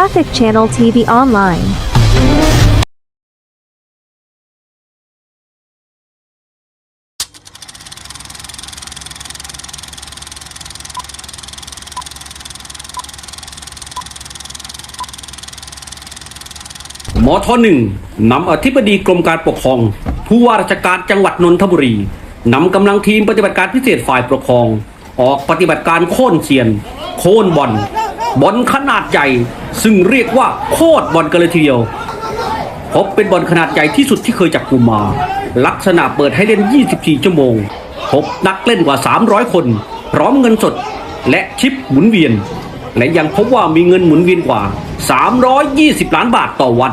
Traffic Channel TV Online. หมอทอหนึ่งนำอธิบดีกรมการปกครอง ผู้ว่าราชการจังหวัดนนทบุรีนำกำลังทีมปฏิบัติการพิเศษฝ่ายปกครอง ออกปฏิบัติการโค่นเซียน โค่นบอล บอลขนาดใหญ่ ซึ่งเรียกว่าโคตรบอลกันเลยทีเดียวพบเป็นบอลขนาดใหญ่ที่สุดที่เคยจับกลุ่มมา ลักษณะเปิดให้เล่น 24 ชั่วโมง พบนักเล่นกว่า 300 คน พร้อมเงินสดและชิปหมุนเวียน และยังพบว่ามีเงินหมุนเวียนกว่า 320 ล้านบาทต่อวัน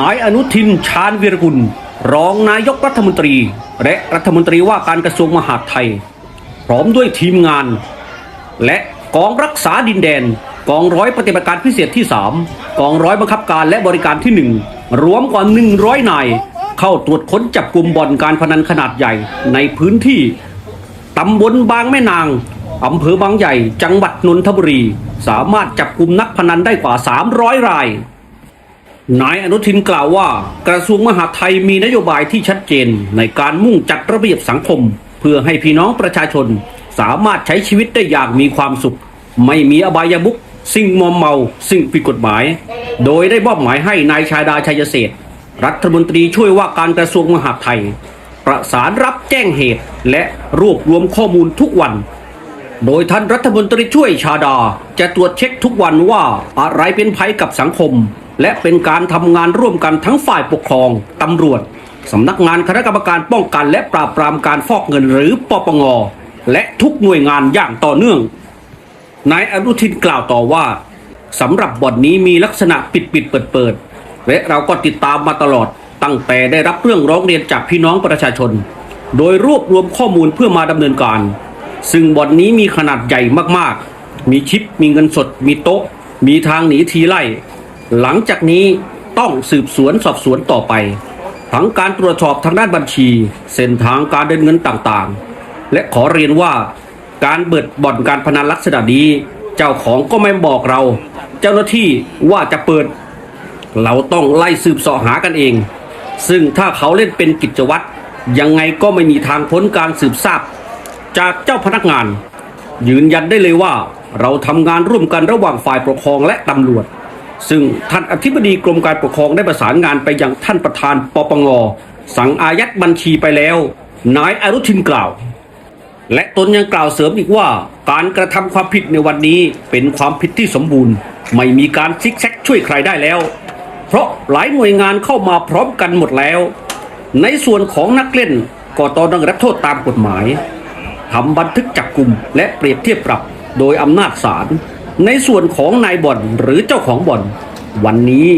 นายอนุทินชาญวีรกุล รองนายกรัฐมนตรี และรัฐมนตรีว่าการกระทรวงมหาดไทย พร้อมด้วยทีมงาน และ กองรักษาดินแดน กองร้อยปฏิบัติการพิเศษที่ 3 กองร้อยบังคับการและบริการที่ 1 รวมกว่า 100 นาย เข้าตรวจค้นจับกลุ่มบ่อนการพนันขนาดใหญ่ในพื้นที่ตำบลบางแม่นางอำเภอบางใหญ่ จังหวัดนนทบุรี สามารถจับกลุ่มนักพนันได้กว่า 300 ราย นายอนุทินกล่าวว่า กระทรวงมหาดไทยมีนโยบายที่ชัดเจนในการมุ่งจัดระเบียบสังคม เพื่อให้พี่น้องประชาชน สามารถใช้ชีวิตได้อย่างมีความสุข ไม่มีอบายมุขสิ่งมอมเมาสิ่งผิดกฎหมาย โดยได้มอบหมายให้นายชาดาชัยเศษรัฐมนตรีช่วยว่าการกระทรวงมหาดไทย ประสานรับแจ้งเหตุและรวบรวมข้อมูลทุกวัน โดยท่านรัฐมนตรีช่วยชาดา จะตรวจเช็คทุกวันว่าอะไรเป็นภัยกับสังคม และเป็นการทำงานร่วมกันทั้งฝ่ายปกครองตำรวจสำนักงานคณะกรรมการป้องกันและปราบปรามการฟอกเงินหรือปปง และทุกหน่วยงานอย่างต่อเนื่อง นายอนุทินกล่าวต่อว่าสำหรับบ่อนนี้มีลักษณะปิดปิดเปิดเปิดและเราก็ติดตามมาตลอด ตั้งแต่ได้รับเรื่องร้องเรียนจากพี่น้องประชาชน โดยรวบรวมข้อมูลเพื่อมาดำเนินการ ซึ่งบ่อนนี้มีขนาดใหญ่มากๆ มีชิปมีเงินสด มีโต๊ะ มีทางหนีทีไล่ หลังจากนี้ต้องสืบสวนสอบสวนต่อไป ทั้งการตรวจสอบทางด้านบัญชี เส้นทางการเดินเงินต่างๆ และขอเรียนว่าการเปิดบ่อนการพนันลักษณะนี้เจ้าของก็ไม่บอกเรา เจ้าหน้าที่ว่าจะเปิด เราต้องไล่สืบสาะหากันเอง ซึ่งถ้าเขาเล่นเป็นกิจวัตรยังไงก็ไม่มีทางพ้นการสืบทราบ จากเจ้าพนักงาน ยืนยันได้เลยว่า เราทำงานร่วมกันระหว่างฝ่ายปกครองและตำรวจ ซึ่งท่านอธิบดีกรมการปกครองได้ประสานงานไปยังท่านประธานปปงสั่งอายัดบัญชีไปแล้ว นายอนุทินกล่าว และตนยังกล่าวเสริมอีกว่าการกระทำความผิดในวันนี้เป็นความผิดที่สมบูรณ์ ไม่มีการซิกแซกช่วยใครได้แล้ว เพราะหลายหน่วยงานเข้ามาพร้อมกันหมดแล้ว ในส่วนของนักเล่นก็ต้องรับโทษตามกฎหมายทำบันทึกจับกลุ่มและเปรียบเทียบปรับโดยอำนาจศาลในส่วนของนายบ่อนหรือเจ้าของบ่อน วันนี้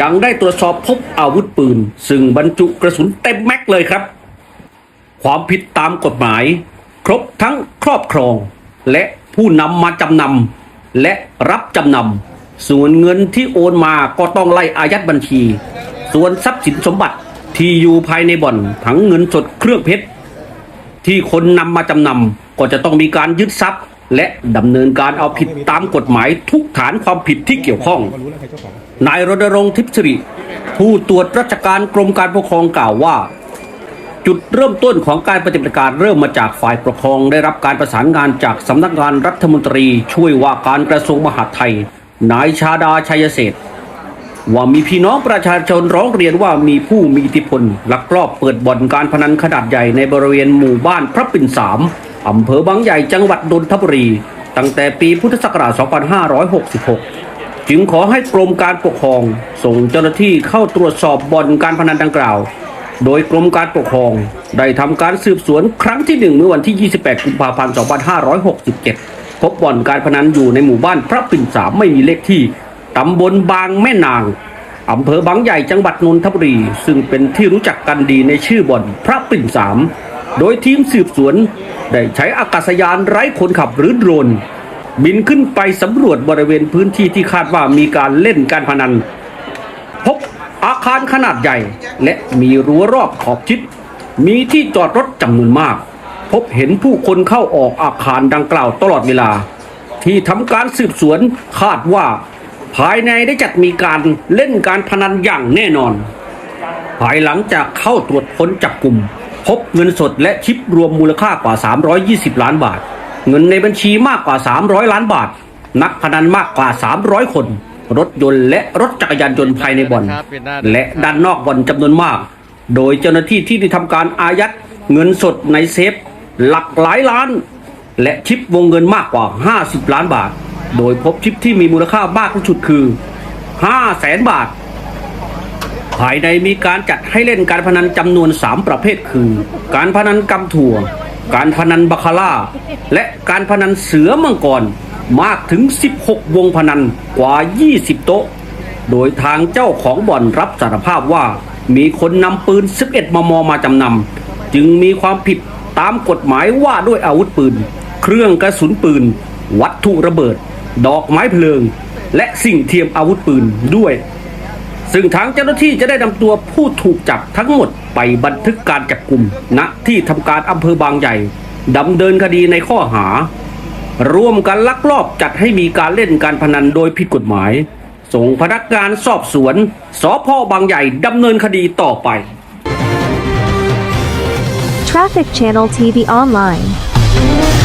ยังได้ตรวจสอบพบอาวุธปืน ซึ่งบรรจุกระสุนเต็มแม็กเลยครับ ความผิดตามกฎหมาย ครบทั้งครอบครอง และผู้นำมาจำนำและรับจำนำส่วนเงินที่โอนมาก็ต้องไล่อายัดบัญชี ส่วนทรัพย์สินสมบัติที่อยู่ภายในบ่อนทั้งเงินสดเครื่องเพชรที่คนนำมาจำนำก็จะต้องมีการยึดทรัพย์ และดำเนินการเอาผิดตามกฎหมายทุกฐานความผิดที่เกี่ยวข้อง นายรณรงค์ทิพย์สิริผู้ตรวจราชการกรมการปกครองกล่าวว่า จุดเริ่มต้นของการปฏิบัติการเริ่มมาจากฝ่ายปกครองได้รับการประสานงานจากสำนักงานรัฐมนตรีช่วยว่าการกระทรวงมหาดไทย นายชาดาชัยเศรษฐ์ว่ามีพี่น้องประชาชนร้องเรียนว่ามีผู้มีอิทธิพลลักลอบเปิดบ่อนการพนันขนาดใหญ่ในบริเวณหมู่บ้านพระปิ่นสามอำเภอบางใหญ่จังหวัดนนทบุรี ตั้งแต่ปีพุทธศักราช 2566 จึงขอให้กรมการปกครองส่งเจ้าหน้าที่เข้าตรวจสอบบ่อนการพนันดังกล่าว โดยกรมการปกครองได้ทำการสืบสวนครั้งที่หนึ่งเมื่อวันที่ 28 กุมภาพันธ์ 2567 พบบ่อนการพนันอยู่ในหมู่บ้านพระปิ่นสามไม่มีเลขที่ตำบลบางแม่นางอำเภอบางใหญ่จังหวัดนนทบุรี ซึ่งเป็นที่รู้จักกันดีในชื่อบ่อนพระปิ่นสามโดยทีมสืบสวนได้ใช้อากาศยานไร้คนขับหรือโดรนบินขึ้นไปสำรวจบริเวณพื้นที่ที่คาดว่ามีการเล่นการพนัน อาคารขนาดใหญ่ และมีรั้วรอบขอบชิด มีที่จอดรถจำนวนมาก พบเห็นผู้คนเข้าออกอาคารดังกล่าวตลอดเวลา ที่ทำการสืบสวนคาดว่า ภายในได้จัดมีการเล่นการพนันอย่างแน่นอน ภายหลังจากเข้าตรวจค้นจับกลุ่ม พบเงินสดและชิปรวมมูลค่ากว่า 320 ล้านบาท เงินในบัญชีมากกว่า 300 ล้านบาท นักพนันมากกว่า 300 คน รถยนต์และรถจักรยานยนต์ภายในบ่อน และด้านนอกบ่อนจำนวนมาก โดยเจ้าหน้าที่ที่ได้ทำการอายัดเงินสดในเซฟ หลักหลายล้าน และชิปวงเงินมากกว่า 50 ล้านบาท โดยพบชิปที่มีมูลค่ามากที่สุดคือ5แสนบาท ภายในมีการจัดให้เล่นการพนันจำนวน 3 ประเภทคือ การพนันกำถั่ว การพนันบาคาร่า และการพนันเสือมังกร มากถึง 16 วงพนันกว่า 20 โต๊ะ โดยทางเจ้าของบ่อนรับสารภาพว่ามีคนนำปืน 11 มม มาจำนำจึงมีความผิดตามกฎหมายว่าด้วยอาวุธปืน เครื่องกระสุนปืน วัตถุระเบิด ดอกไม้เพลิง และสิ่งเทียมอาวุธปืนด้วย ซึ่งทางเจ้าหน้าที่จะได้นำตัวผู้ถูกจับทั้งหมดไปบันทึกการจับกลุ่มณที่ทำการอำเภอบางใหญ่ดำเนินคดีในข้อหา ร่วมกันลักลอบจัดให้มีการเล่นการพนันโดยผิดกฎหมาย ส่งพนักงานสอบสวนสพบางใหญ่ดำเนินคดีต่อไป Traffic Channel TV Online